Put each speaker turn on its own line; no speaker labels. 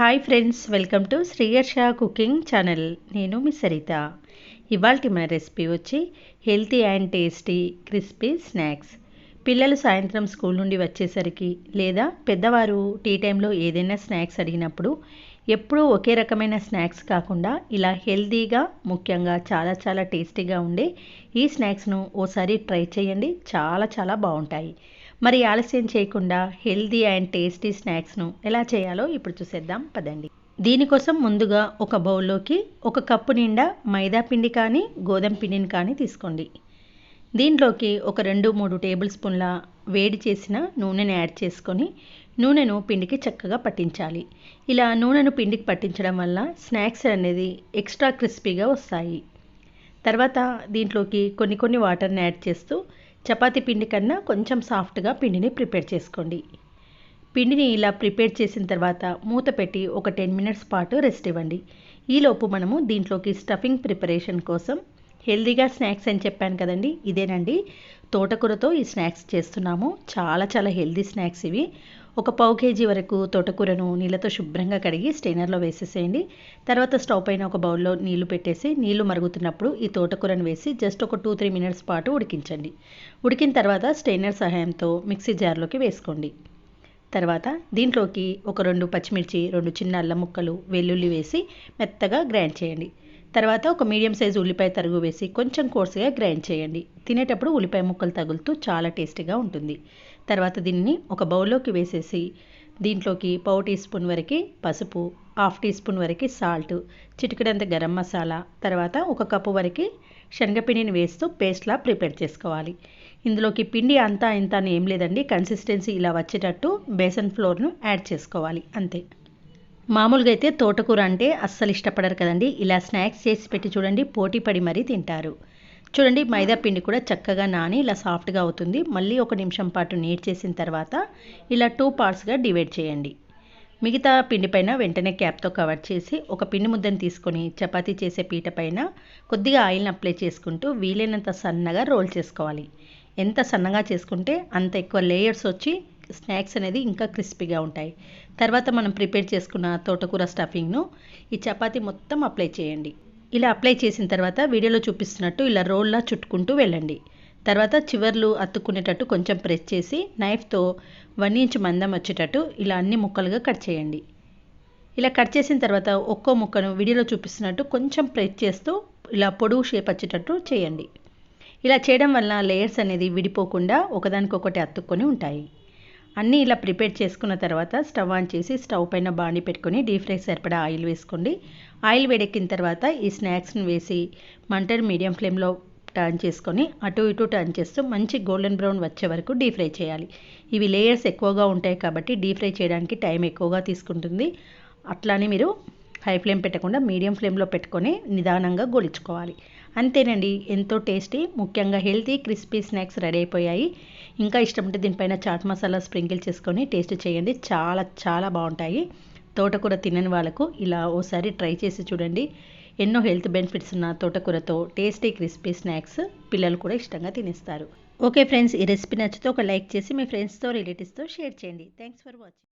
Hi friends welcome to Shriyarsha cooking channel నేను మీ సరిత. ఇవాళ మన రెసిపీ వచ్చి healthy and tasty crispy snacks. పిల్లలు సాయంత్రం స్కూల్ నుండి వచ్చేసరికి లేదా పెద్దవారు టీ టైంలో ఏదైనా స్నాక్స్ అడిగినప్పుడు ఎప్పుడూ ఒకే రకమైన స్నాక్స్ కాకుండా ఇలా హెల్తీగా ముఖ్యంగా చాలా చాలా టేస్టీగా ఉండే ఈ స్నాక్స్ను ఓసారి ట్రై చేయండి. చాలా చాలా బాగుంటాయి. మరి ఆలస్యం చేయకుండా హెల్దీ అండ్ టేస్టీ స్నాక్స్ను ఎలా చేయాలో ఇప్పుడు చూసేద్దాం పదండి. దీనికోసం ముందుగా ఒక బౌల్లోకి ఒక కప్పు నిండా మైదా పిండి కానీ గోధుమ పిండిని కానీ తీసుకోండి. దీంట్లోకి ఒక రెండు మూడు టేబుల్ స్పూన్ల వేడి చేసిన నూనెని యాడ్ చేసుకొని నూనెను పిండికి చక్కగా పట్టించాలి. ఇలా నూనెను పిండికి పట్టించడం వల్ల స్నాక్స్ అనేది ఎక్స్ట్రా క్రిస్పీగా వస్తాయి. తర్వాత దీంట్లోకి కొన్ని కొన్ని వాటర్ని యాడ్ చేస్తూ చపాతీ పిండి కన్నా కొంచెం సాఫ్ట్గా పిండిని ప్రిపేర్ చేసుకోండి. పిండిని ఇలా ప్రిపేర్ చేసిన తర్వాత మూత పెట్టి ఒక టెన్ మినిట్స్ పాటు రెస్ట్ ఇవ్వండి. ఈలోపు మనము దీంట్లోకి స్టఫింగ్ ప్రిపరేషన్ కోసం హెల్దీగా స్నాక్స్ అని చెప్పాను కదండి ఇదేనండి. తోటకూరతో ఈ స్నాక్స్ చేస్తున్నాము. చాలా చాలా హెల్దీ స్నాక్స్ ఇవి. ఒక పావు కేజీ వరకు తోటకూరను నీళ్ళతో శుభ్రంగా కడిగి స్టెయినర్లో వేసేసేయండి. తర్వాత స్టవ్ పైన ఒక బౌల్లో నీళ్ళు పెట్టేసి నీళ్ళు మరుగుతున్నప్పుడు ఈ తోటకూరను వేసి జస్ట్ ఒక టూ త్రీ మినిట్స్ పాటు ఉడికించండి. ఉడికిన తర్వాత స్టెయినర్ సహాయంతో మిక్సీ జార్లోకి వేసుకోండి. తర్వాత దీంట్లోకి ఒక రెండు పచ్చిమిర్చి రెండు చిన్న అల్లం ముక్కలు వెల్లుల్లి వేసి మెత్తగా గ్రైండ్ చేయండి. తర్వాత ఒక మీడియం సైజు ఉల్లిపాయ తరుగు వేసి కొంచెం కోర్సుగా గ్రైండ్ చేయండి. తినేటప్పుడు ఉల్లిపాయ ముక్కలు తగులుతూ చాలా టేస్టీగా ఉంటుంది. తర్వాత దీన్ని ఒక బౌల్లోకి వేసేసి దీంట్లోకి పావు టీ స్పూన్ వరకు పసుపు హాఫ్ టీ స్పూన్ వరకు సాల్ట్ చిటికడంత గరం మసాలా తర్వాత ఒక కప్పు వరకు శనగపిండిని వేస్తూ పేస్ట్లా ప్రిపేర్ చేసుకోవాలి. ఇందులోకి పిండి అంతా ఇంత అని ఏం లేదండి కన్సిస్టెన్సీ ఇలా వచ్చేటట్టు బేసన్ ఫ్లోర్ను యాడ్ చేసుకోవాలి. అంతే. మామూలుగా అయితే తోటకూర అంటే అస్సలు ఇష్టపడరు కదండి. ఇలా స్నాక్స్ చేసి పెట్టి చూడండి పోటీ పడి మరీ తింటారు. చూడండి మైదా పిండి కూడా చక్కగా నాని ఇలా సాఫ్ట్గా అవుతుంది. మళ్ళీ ఒక నిమిషం పాటు నీట్ చేసిన తర్వాత ఇలా టూ పార్ట్స్గా డివైడ్ చేయండి. మిగతా పిండి పైన వెంటనే క్యాప్తో కవర్ చేసి ఒక పిండి ముద్దను తీసుకొని చపాతీ చేసే పీట పైన కొద్దిగా ఆయిల్ని అప్లై చేసుకుంటూ వీలైనంత సన్నగా రోల్ చేసుకోవాలి. ఎంత సన్నగా చేసుకుంటే అంత ఎక్కువ లేయర్స్ వచ్చి స్నాక్స్ అనేది ఇంకా క్రిస్పీగా ఉంటాయి. తర్వాత మనం ప్రిపేర్ చేసుకున్న తోటకూర స్టఫింగ్ను ఈ చపాతీ మొత్తం అప్లై చేయండి. ఇలా అప్లై చేసిన తర్వాత వీడియోలో చూపిస్తున్నట్టు ఇలా రోల్లా చుట్టుకుంటూ వెళ్ళండి. తర్వాత చివర్లు అతుక్కునేటట్టు కొంచెం ప్రెస్ చేసి నైఫ్తో వన్ ఇంచ్ మందం వచ్చేటట్టు ఇలా అన్ని ముక్కలుగా కట్ చేయండి. ఇలా కట్ చేసిన తర్వాత ఒక్కో ముక్కను వీడియోలో చూపిస్తున్నట్టు కొంచెం ప్రెస్ చేస్తూ ఇలా పొడుగు షేప్ వచ్చేటట్టు చేయండి. ఇలా చేయడం వల్ల లేయర్స్ అనేది విడిపోకుండా ఒకదానికొకటి అతుక్కొని ఉంటాయి. అన్నీ ఇలా ప్రిపేర్ చేసుకున్న తర్వాత స్టవ్ ఆన్ చేసి స్టవ్ పైన బాణీ పెట్టుకొని డీప్ ఫ్రై సరిపడా ఆయిల్ వేసుకోండి. ఆయిల్ వేడెక్కిన తర్వాత ఈ స్నాక్స్ని వేసి మంటను మీడియం ఫ్లేమ్లో టర్న్ చేసుకొని అటు ఇటు టర్న్ చేస్తూ మంచి గోల్డెన్ బ్రౌన్ వచ్చే వరకు డీప్ ఫ్రై చేయాలి. ఇవి లేయర్స్ ఎక్కువగా ఉంటాయి కాబట్టి డీప్ ఫ్రై చేయడానికి టైం ఎక్కువగా తీసుకుంటుంది. అట్లానే మీరు హై ఫ్లేమ్ పెట్టకుండా మీడియం ఫ్లేమ్లో పెట్టుకొని నిదానంగా గొలుచుకోవాలి. అంతేనండి ఎంతో టేస్టీ ముఖ్యంగా హెల్తీ క్రిస్పీ స్నాక్స్ రెడీ అయిపోయాయి. ఇంకా ఇష్టం ఉంటే దీనిపైన చాట్ మసాలా స్ప్రింకిల్ చేసుకొని టేస్ట్ చేయండి. చాలా చాలా బాగుంటాయి. తోటకూర తినని వాళ్ళకు ఇలా ఓసారి ట్రై చేసి చూడండి. ఎన్నో హెల్త్ బెనిఫిట్స్ ఉన్న తోటకూరతో టేస్టీ క్రిస్పీ స్నాక్స్ పిల్లలు కూడా ఇష్టంగా తినేస్తారు. ఓకే ఫ్రెండ్స్ ఈ రెసిపీ నచ్చితే ఒక లైక్ చేసి మీ ఫ్రెండ్స్తో రిలేటివ్స్తో షేర్ చేయండి. Thanks for watching.